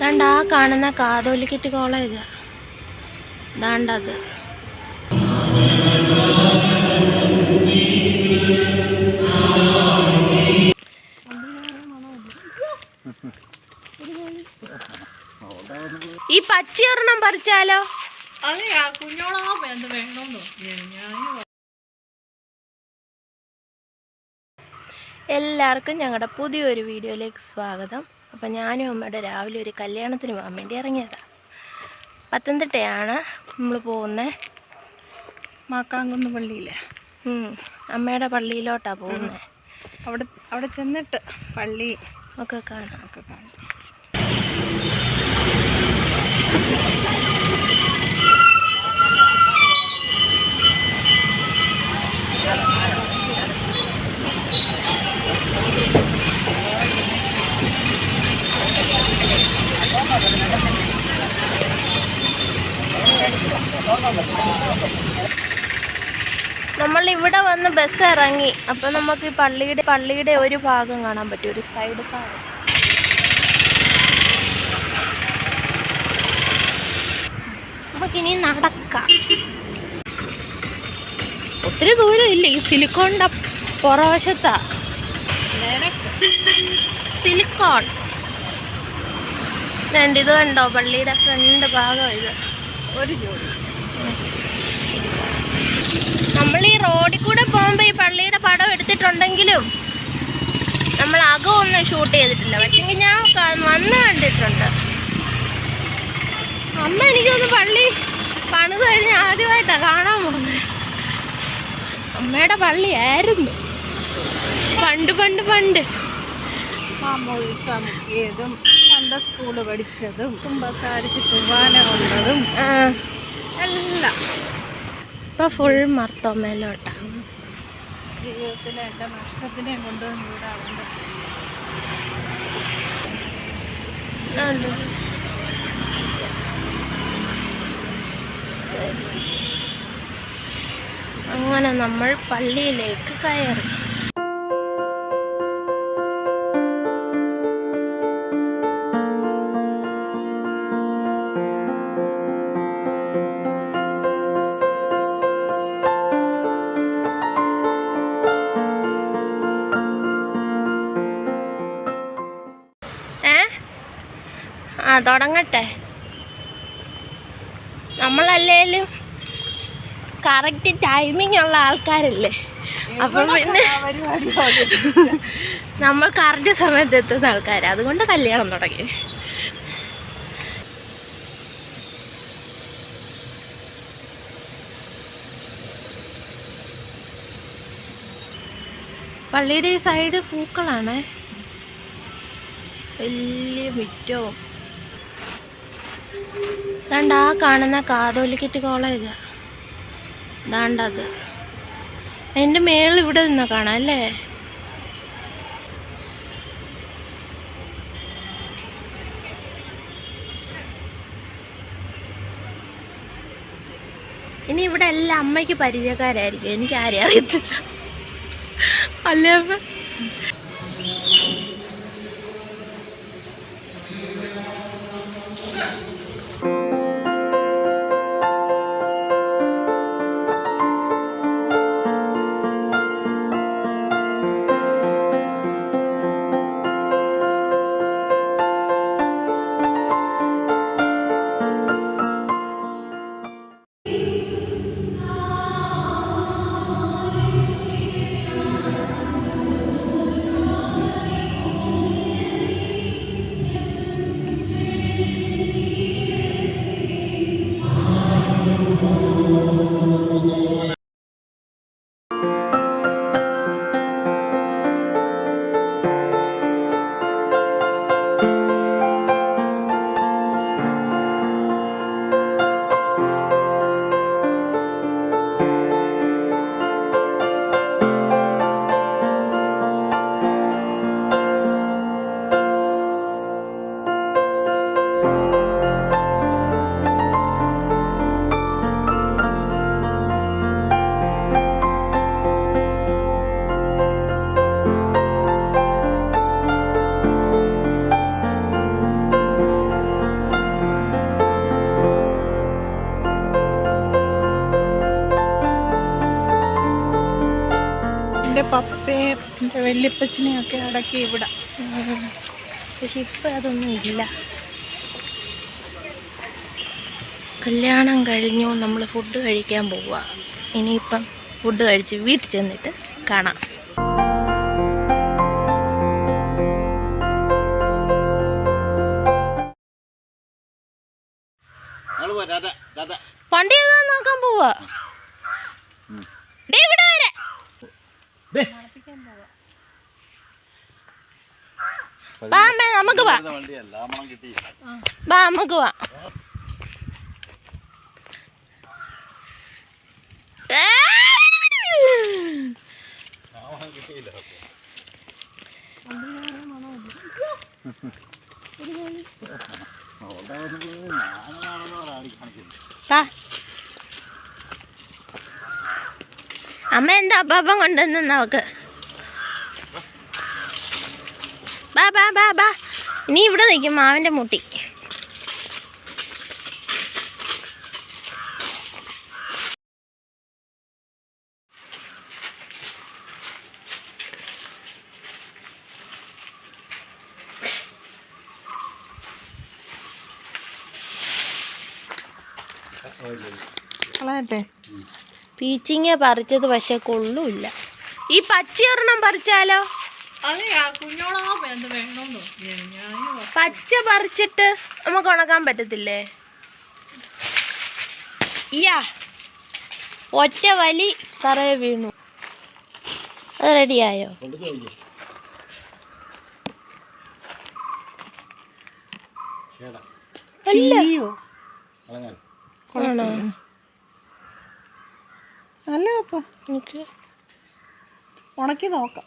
ദാണ്ട ആ കാണുന്ന കാതോലിക്കറ്റ് കോളേജാ ദാണ്ടത് ഈ പച്ചയൊരെണ്ണം പറിച്ചാലോ? അതെ കുഞ്ഞോളാ വേണ്ടോ ഞാൻ എല്ലാവർക്കും ഞങ്ങളുടെ പുതിയൊരു വീഡിയോയിലേക്ക് സ്വാഗതം. അപ്പം ഞാനും അമ്മയുടെ രാവിലെ ഒരു കല്യാണത്തിന് പോകാൻ വേണ്ടി ഇറങ്ങിയതാണ് പത്തനംതിട്ടയാണ് നമ്മൾ പോകുന്നത് മാക്കാങ്കുന്ന് പള്ളിയിലെ അമ്മയുടെ പള്ളിയിലോട്ടാണ് പോകുന്നത് അവിടെ അവിടെ ചെന്നിട്ട് പള്ളി ഒക്കെ കാണാം. ഒക്കെ കാണും നമ്മൾ ഇവിടെ വന്ന് ബസ് ഇറങ്ങി. അപ്പം നമുക്ക് ഈ പള്ളിയുടെ പള്ളിയുടെ ഒരു ഭാഗം കാണാൻ പറ്റും. ഒരു സൈഡ് ഭാഗം. നമുക്കിനി നടക്കാം. ഒത്തിരി ദൂരം ഇല്ല. ഈ സിലിക്കോണിന്റെ പുറവശത്താ. സിലിക്കോൺ. രണ്ട് ഇത് കണ്ടോ? പള്ളിയുടെ ഫ്രണ്ട് ഭാഗം ഇത്. ഒരു ജോഡി. നമ്മൾ ഈ റോഡിൽ കൂടെ പോകുമ്പോൾ ഈ പള്ളിയുടെ പടം എടുത്തിട്ടുണ്ടെങ്കിലും നമ്മൾ അകമൊന്നും ഷൂട്ട് ചെയ്തിട്ടില്ല. പക്ഷെങ്കിൽ ഞാൻ വന്ന് കണ്ടിട്ടുണ്ട്. അമ്മ എനിക്കൊന്ന് പള്ളി പണിത് കഴിഞ്ഞ് ആദ്യമായിട്ടാണ് കാണാൻ പോകുന്നത്. അമ്മയുടെ പള്ളിയായിരുന്നു. പണ്ട് പണ്ട് പണ്ട്. മുക്കിയതും പണ്ട് സ്കൂൾ പഠിച്ചതും കുമ്പസാരിച്ച് കുർബാന കൊണ്ടതും എല്ലാം. ഇപ്പൊ ഫുൾ മർത്തോമേലോട്ടാണ് ജീവിതത്തിലെ എന്റെ നഷ്ടത്തിനെ കൊണ്ടുവന്ന് ഇവിടെ അങ്ങനെ നമ്മൾ പള്ളിയിലേക്ക് കയറി. തുടങ്ങട്ടെ. നമ്മളല്ലേലും കറക്റ്റ് ടൈമിംഗ് ഉള്ള ആൾക്കാരല്ലേ. അപ്പം പിന്നെ നമ്മൾ കറക്റ്റ് സമയത്ത് എത്തുന്ന ആൾക്കാർ അതുകൊണ്ട് കല്യാണം തുടങ്ങി. പള്ളിയുടെ ഈ സൈഡ് പൂക്കളാണ്. വലിയ മിറ്റവും ദാണ്ട ആ കാണുന്ന കാതോലിക്കറ്റ് കോളേജാ. ദാണ്ടത് അതിന്റെ മേളിൽ ഇവിടെ നിന്നാ കാണാം അല്ലേ? ഇനി ഇവിടെ എല്ലാം അമ്മയ്ക്ക് പരിചയക്കാരായിരിക്കും. എനിക്ക് ആരെയും അറിയത്തില്ല. അല്ലേ അമ്മ? വല്യപ്പച്ചനെയൊക്കെ അടക്കി ഇവിടെ. പക്ഷെ ഇപ്പം അതൊന്നും ഇല്ല. കല്യാണം കഴിഞ്ഞു നമ്മൾ ഫുഡ് കഴിക്കാൻ പോവുക ഇനിയിപ്പം ഫുഡ് കഴിച്ച് വീട്ടിൽ ചെന്നിട്ട് കാണാം. വണ്ടി നോക്കാൻ പോവാ? ഇവിടെ വരെ. വാ അമ്മേ നമുക്ക് വാ. നമുക്ക് വാ. അമ്മ എന്താ അപ്പാപ്പം കൊണ്ടുവന്നു നമുക്ക് ബാ ബാ ബാ ബാ. ഇനി ഇവിടെ നിൽക്കും മാവിന്റെ മുട്ടി. കളയട്ടെ. പീച്ചിങ്ങ പറിച്ചത് പക്ഷെ കൊള്ളൂല്ല ഈ പച്ചയൊരെണ്ണം പറിച്ചാലോ? പച്ച പറിച്ചിട്ട് നമുക്ക് ഉണക്കാൻ പറ്റത്തില്ലേ? ഇയാ ഒറ്റ വലി തറയെ വീണു. അത് റെഡിയായോ ആണോ? അല്ല ഉണക്കി നോക്കാം.